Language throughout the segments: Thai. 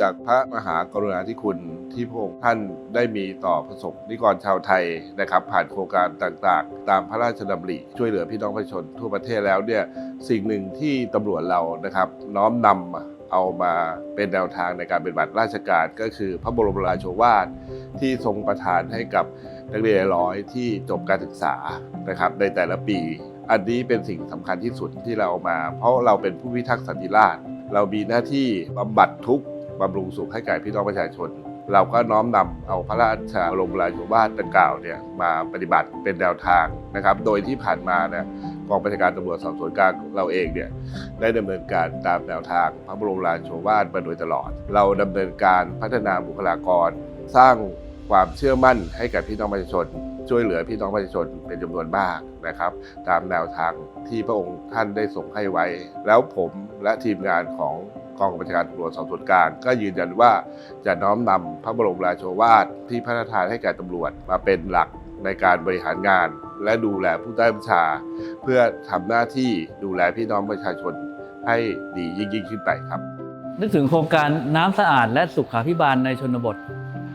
จากพระมหากรุณาธิคุณที่พระองค์ท่านได้มีต่อประสบนิกรชาวไทยนะครับผ่านโครงการต่างๆ ตามพระราชดำริช่วยเหลือพี่น้องประชาชนทั่วประเทศแล้วเนี่ยสิ่งหนึ่งที่ตำรวจเรานะครับน้อมนำเอามาเป็นแนวทางในการปฏิบัติราชการก็คือพระบรมราโชวาทที่ทรงประทานให้กับนักเรียนร้อยที่จบการศึกษานะครับในแต่ละปี อันนี้เป็นสิ่งสำคัญที่สุดที่เราเอามา เพราะเราเป็นผู้พิทักษ์สันติราษฎร์เรามีหน้าที่บำบัดทุกข์ บำรุงสุขให้แก่พี่น้องประชาชน เราก็น้อมนำเอาพระราชบรมราโชวาทดังกล่าวเนี่ยมาปฏิบัติเป็นแนวทางนะครับ โดยที่ผ่านมาเนี่ยกองบัญชาการตำรวจสอบสวนกลางเราเองเนี่ยได้ดำเนินการตามแนวทางพระบรมราโชวาทมาโดยตลอด เราดำเนินการพัฒนาบุคลากร สร้างความเชื่อมั่นให้กับพี่น้องประชาชน ช่วยเหลือพี่น้องประชาชนเป็นจำนวนมากนะครับ ตามแนวทางที่พระองค์ท่านได้ส่งให้ไว้ แล้วผมและทีมงานของ กองบัญชาการตำรวจสอบสวนกลางก็ยืนยันว่าจะน้อมนำพระบรมราโชวาทที่พระราชทานให้แก่ตำรวจมาเป็นหลักในการบริหารงาน และดูแลผู้ใต้บัญชา เพื่อทำหน้าที่ดูแลพี่น้องประชาชนให้ดียิ่งยิ่งขึ้นไปครับ นึกถึงโครงการน้ำสะอาดและสุขาพิบาลในชนบท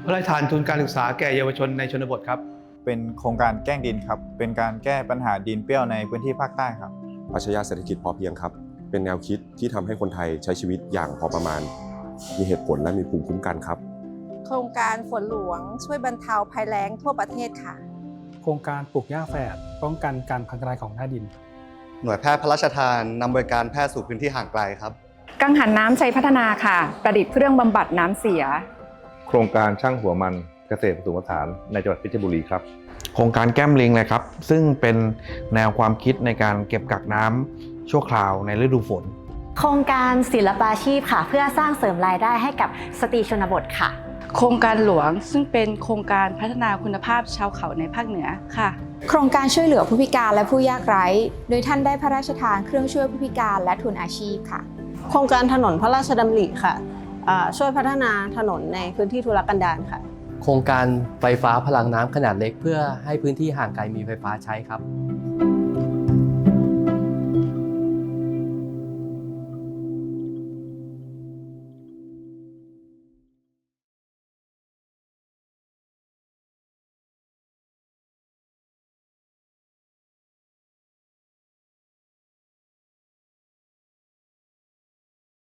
พระราชทานทุนการศึกษาแก่เยาวชนในชนบทครับ เป็นโครงการแกล้งดินครับ เป็นการแก้ปัญหาดินเปรี้ยวในพื้นที่ภาคใต้ครับปรัชญาเศรษฐกิจพอเพียงครับ เป็นแนวคิดที่ทำให้คนไทยใช้ชีวิตอย่างพอประมาณ มีเหตุผลและมีภูมิคุ้มกันครับ โครงการฝนหลวงช่วยบรรเทาภัยแล้งทั่วประเทศค่ะ โครงการปลูกหญ้าแฝดป้องกันการพังทลายของหน้าดิน หน่วยแพทย์พระราชทานนำบริการแพทย์สู่พื้นที่ห่างไกลครับ กังหันน้ำชัยพัฒนาค่ะ ประดิษฐ์เครื่องบำบัดน้ำเสีย โครงการช่างหัวมันเกษตรผสมผสานในจังหวัดเพชรบุรีครับโครงการแก้มลิงเลยครับ ซึ่งเป็นแนวความคิดในการเก็บกักน้ำ ชั่วคราวในฤดูฝน โครงการศิลปาชีพค่ะ เพื่อสร้างเสริมรายได้ให้กับสตรีชนบทค่ะ โครงการหลวงซึ่งเป็นโครงการพัฒนาคุณภาพชาวเขาในภาคเหนือค่ะ โครงการช่วยเหลือผู้พิการและผู้ยากไร้ โดยท่านได้พระราชทานเครื่องช่วยผู้พิการและทุนอาชีพค่ะ โครงการถนนพระราชดำริค่ะอ่าช่วยพัฒนาถนนในพื้นที่ทุรกันดารค่ะ โครงการไฟฟ้าพลังน้ำขนาดเล็ก เพื่อให้พื้นที่ห่างไกลมีไฟฟ้าใช้ครับ